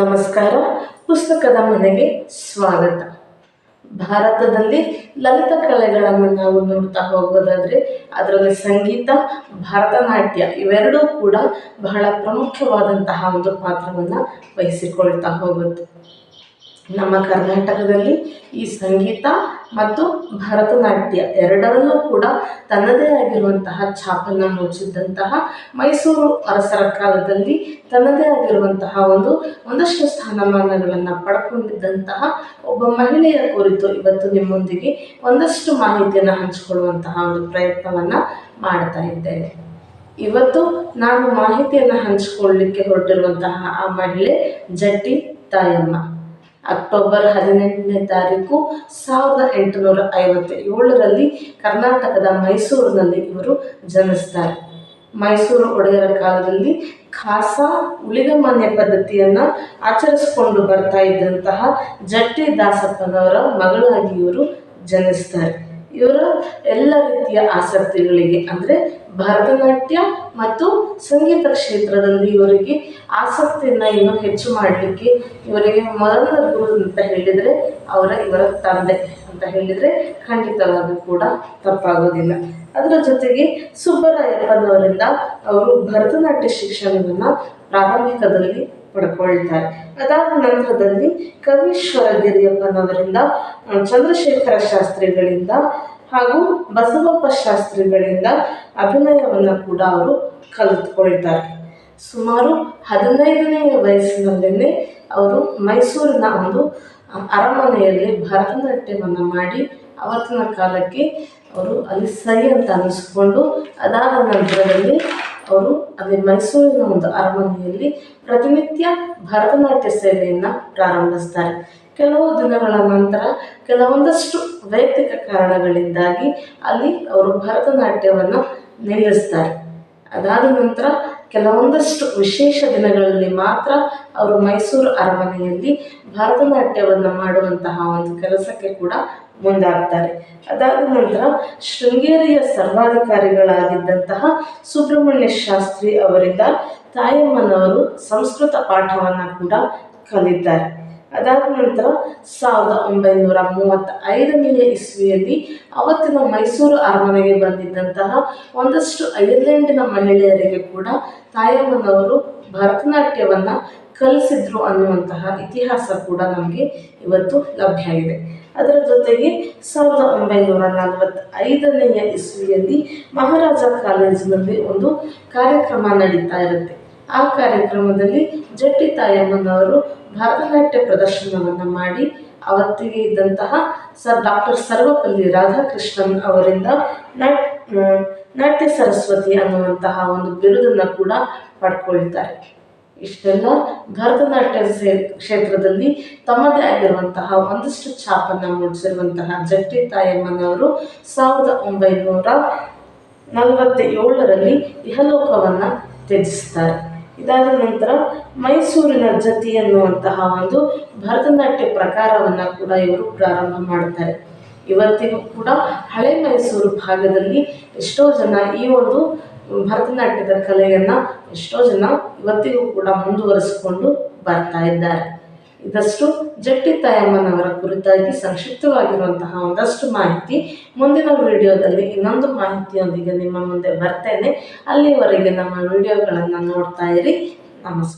ನಮಸ್ಕಾರ. ಪುಸ್ತಕದ ಮನೆಗೆ ಸ್ವಾಗತ. ಭಾರತದಲ್ಲಿ ಲಲಿತ ಕಲೆಗಳನ್ನು ನಾವು ನೋಡ್ತಾ ಹೋಗೋದಾದರೆ ಅದರಲ್ಲಿ ಸಂಗೀತ, ಭರತನಾಟ್ಯ ಇವೆರಡೂ ಕೂಡ ಬಹಳ ಪ್ರಮುಖವಾದಂತಹ ಒಂದು ಪಾತ್ರವನ್ನು ವಹಿಸಿಕೊಳ್ತಾ ಹೋಗುತ್ತೆ. ನಮ್ಮ ಕರ್ನಾಟಕದಲ್ಲಿ ಈ ಸಂಗೀತ ಮತ್ತು ಭರತನಾಟ್ಯ. ಎರಡರಲ್ಲೂ ಕೂಡ ತನ್ನದೇ ಆಗಿರುವಂತಹ ಛಾಪನ್ನು ಮೂಡಿಸಿದ್ದಂತಹ ಮೈಸೂರು ಅರಸರ ಕಾಲದಲ್ಲಿ ತನ್ನದೇ ಆಗಿರುವಂತಹ ಒಂದು ಒಂದಷ್ಟು ಸ್ಥಾನಮಾನಗಳನ್ನು ಪಡ್ಕೊಂಡಿದ್ದಂತಹ ಒಬ್ಬ ಮಹಿಳೆಯ ಕುರಿತು ಇವತ್ತು ನಿಮ್ಮೊಂದಿಗೆ ಒಂದಷ್ಟು ಮಾಹಿತಿಯನ್ನು ಹಂಚಿಕೊಳ್ಳುವಂತಹ ಒಂದು ಪ್ರಯತ್ನವನ್ನು ಮಾಡ್ತಾ ಇದ್ದೇನೆ. ಇವತ್ತು ನಾನು ಮಾಹಿತಿಯನ್ನು ಹಂಚಿಕೊಳ್ಳಲಿಕ್ಕೆ ಹೊರಟಿರುವಂತಹ ಆ ಮಹಿಳೆ ಜಟ್ಟಿ ತಾಯಮ್ಮ. ಅಕ್ಟೋಬರ್ ಹದಿನೆಂಟನೇ ತಾರೀಕು ಸಾವಿರದ ಎಂಟುನೂರ ಐವತ್ತ ಏಳರಲ್ಲಿ ಕರ್ನಾಟಕದ ಮೈಸೂರಿನಲ್ಲಿ ಇವರು ಜನಿಸ್ತಾರೆ. ಮೈಸೂರು ಒಡೆಯರ ಕಾಲದಲ್ಲಿ ಖಾಸಾ ಉಳಿಗಮಾನ್ಯ ಪದ್ಧತಿಯನ್ನು ಆಚರಿಸಿಕೊಂಡು ಬರ್ತಾ ಇದ್ದಂತಹ ಜಟ್ಟಿ ದಾಸಪ್ಪನವರ ಮಗಳಾಗಿ ಇವರು ಜನಿಸ್ತಾರೆ. ಇವರ ಎಲ್ಲ ರೀತಿಯ ಆಸಕ್ತಿಗಳಿಗೆ ಅಂದರೆ ಭರತನಾಟ್ಯ ಮತ್ತು ಸಂಗೀತ ಕ್ಷೇತ್ರದಲ್ಲಿ ಇವರಿಗೆ ಆಸಕ್ತಿಯನ್ನು ಇನ್ನೂ ಹೆಚ್ಚು ಮಾಡಲಿಕ್ಕೆ ಇವರಿಗೆ ಮೊದಲ ಗುರು ಅಂತ ಹೇಳಿದರೆ ಅವರ, ಇವರ ತಂದೆ ಅಂತ ಹೇಳಿದರೆ ಖಂಡಿತವಾಗಿಯೂ ಕೂಡ ತಪ್ಪಾಗೋದಿಲ್ಲ. ಅದರ ಜೊತೆಗೆ ಸುಬ್ಬರಾಯಪ್ಪನವರಿಂದ ಅವರು ಭರತನಾಟ್ಯ ಶಿಕ್ಷಣವನ್ನು ಪ್ರಾರಂಭಿಕದಲ್ಲಿ ಪಡ್ಕೊಳ್ತಾರೆ. ಅದಾದ ನಂತರದಲ್ಲಿ ಕವೀಶ್ವರ ಗಿರಿಯಪ್ಪನವರಿಂದ ಚಂದ್ರಶೇಖರ ಶಾಸ್ತ್ರಿಗಳಿಂದ ಹಾಗೂ ಬಸವಪ್ಪ ಶಾಸ್ತ್ರಿಗಳಿಂದ ಅಭಿನಯವನ್ನು ಕೂಡ ಅವರು ಕಲಿತ್ಕೊಳ್ತಾರೆ. ಸುಮಾರು ಹದಿನೈದನೆಯ ವಯಸ್ಸಿನಲ್ಲೇ ಅವರು ಮೈಸೂರಿನ ಒಂದು ಅರಮನೆಯಲ್ಲಿ ಭರತನಾಟ್ಯವನ್ನು ಮಾಡಿ ಅವತ್ತಿನ ಕಾಲಕ್ಕೆ ಅವರು ಅಲ್ಲಿ ಸರಿ ಅಂತ ಅನ್ನಿಸ್ಕೊಂಡು ಅದಾದ ನಂತರದಲ್ಲಿ ಅವರು ಅದೇ ಮೈಸೂರಿನ ಒಂದು ಅರಮನೆಯಲ್ಲಿ ಪ್ರತಿನಿತ್ಯ ಭರತನಾಟ್ಯ ಸೇವೆಯನ್ನು ಪ್ರಾರಂಭಿಸ್ತಾರೆ. ಕೆಲವು ದಿನಗಳ ನಂತರ ಕೆಲವೊಂದಷ್ಟು ವೈಯಕ್ತಿಕ ಕಾರಣಗಳಿಂದಾಗಿ ಅಲ್ಲಿ ಅವರು ಭರತನಾಟ್ಯವನ್ನು ನಿಲ್ಲಿಸ್ತಾರೆ. ಅದಾದ ನಂತರ ಕೆಲವೊಂದಷ್ಟು ವಿಶೇಷ ದಿನಗಳಲ್ಲಿ ಮಾತ್ರ ಅವರು ಮೈಸೂರು ಅರಮನೆಯಲ್ಲಿ ಭರತನಾಟ್ಯವನ್ನು ಮಾಡುವಂತಹ ಒಂದು ಕೆಲಸಕ್ಕೆ ಕೂಡ ಮುಂದಾಗ್ತಾರೆ. ಅದಾದ ನಂತರ ಶೃಂಗೇರಿಯ ಸರ್ವಾಧಿಕಾರಿಗಳಾಗಿದ್ದಂತಹ ಸುಬ್ರಹ್ಮಣ್ಯ ಶಾಸ್ತ್ರಿ ಅವರಿಂದ ತಾಯಮ್ಮನವರು ಸಂಸ್ಕೃತ ಪಾಠವನ್ನು ಕೂಡ ಕಲಿತಾರೆ ಅದಾದ ನಂತರ ಸಾವಿರದ ಒಂಬೈನೂರ ಮೂವತ್ತ ಐದನೆಯ ಇಸ್ವಿಯಲ್ಲಿ ಅವತ್ತಿನ ಮೈಸೂರು ಅರಮನೆಗೆ ಬಂದಿದ್ದಂತಹ ಒಂದಷ್ಟು ಐರ್ಲೆಂಡಿನ ಮಹಿಳೆಯರಿಗೆ ಕೂಡ ತಾಯಮ್ಮನವರು ಭರತನಾಟ್ಯವನ್ನು ಕಲಿಸಿದ್ರು ಅನ್ನುವಂತಹ ಇತಿಹಾಸ ಕೂಡ ನಮಗೆ ಇವತ್ತು ಲಭ್ಯ ಇದೆ ಅದರ ಜೊತೆಗೆ ಸಾವಿರದ ಒಂಬೈನೂರ ನಲವತ್ತೈದನೆಯ ಇಸ್ವಿಯಲ್ಲಿ ಮಹಾರಾಜ ಕಾಲೇಜಿನಲ್ಲಿ ಒಂದು ಕಾರ್ಯಕ್ರಮ ನಡೀತಾ ಇರುತ್ತೆ. ಆ ಕಾರ್ಯಕ್ರಮದಲ್ಲಿ ಜಟ್ಟಿ ತಾಯಮ್ಮನವರು ಭರತನಾಟ್ಯ ಪ್ರದರ್ಶನವನ್ನು ಮಾಡಿ ಅವತ್ತಿಗೆ ಇದ್ದಂತಹ ಸರ್ ಡಾಕ್ಟರ್ ಸರ್ವಪಲ್ಲಿ ರಾಧಾಕೃಷ್ಣನ್ ಅವರಿಂದ ನಾಟ್ ನಾಟ್ಯ ಸರಸ್ವತಿ ಅನ್ನುವಂತಹ ಒಂದು ಬಿರುದನ್ನು ಕೂಡ ಪಡ್ಕೊಳ್ತಾರೆ. ಇಷ್ಟೆಲ್ಲ ಭರತನಾಟ್ಯ ಕ್ಷೇತ್ರದಲ್ಲಿ ತಮ್ಮದೇ ಆಗಿರುವಂತಹ ಒಂದಷ್ಟು ಛಾಪನ್ನು ಮೂಡಿಸಿರುವಂತಹ ಜಟ್ಟಿ ತಾಯಮ್ಮನವರು ಸಾವಿರದ ಒಂಬೈನೂರ ನಲವತ್ತೇಳರಲ್ಲಿ ಇಹಲೋಕವನ್ನು ತ್ಯಜಿಸ್ತಾರೆ. ಇದಾದ ನಂತರ ಮೈಸೂರಿನ ಜತಿ ಎನ್ನುವಂತಹ ಒಂದು ಭರತನಾಟ್ಯ ಪ್ರಕಾರವನ್ನು ಕೂಡ ಇವರು ಪ್ರಾರಂಭ ಮಾಡ್ತಾರೆ. ಇವತ್ತಿಗೂ ಕೂಡ ಹಳೆ ಮೈಸೂರು ಭಾಗದಲ್ಲಿ ಎಷ್ಟೋ ಜನ ಈ ಒಂದು ಭರತನಾಟ್ಯದ ಕಲೆಯನ್ನು ಎಷ್ಟೋ ಜನ ಇವತ್ತಿಗೂ ಕೂಡ ಮುಂದುವರಿಸಿಕೊಂಡು ಬರ್ತಾ ಇದ್ದಾರೆ. ಇದಷ್ಟು ಜಟ್ಟಿ ತಾಯಮ್ಮನವರ ಕುರಿತಾಗಿ ಸಂಕ್ಷಿಪ್ತವಾಗಿರುವಂತಹ ಒಂದಷ್ಟು ಮಾಹಿತಿ ಮುಂದಿನ ವಿಡಿಯೋದಲ್ಲಿ ಇನ್ನೊಂದು ಮಾಹಿತಿಯೊಂದಿಗೆ ನಿಮ್ಮ ಮುಂದೆ ಬರ್ತೇನೆ. ಅಲ್ಲಿವರೆಗೆ ನಮ್ಮ ವಿಡಿಯೋಗಳನ್ನು ನೋಡ್ತಾ ಇರಿ. ನಮಸ್ಕಾರ.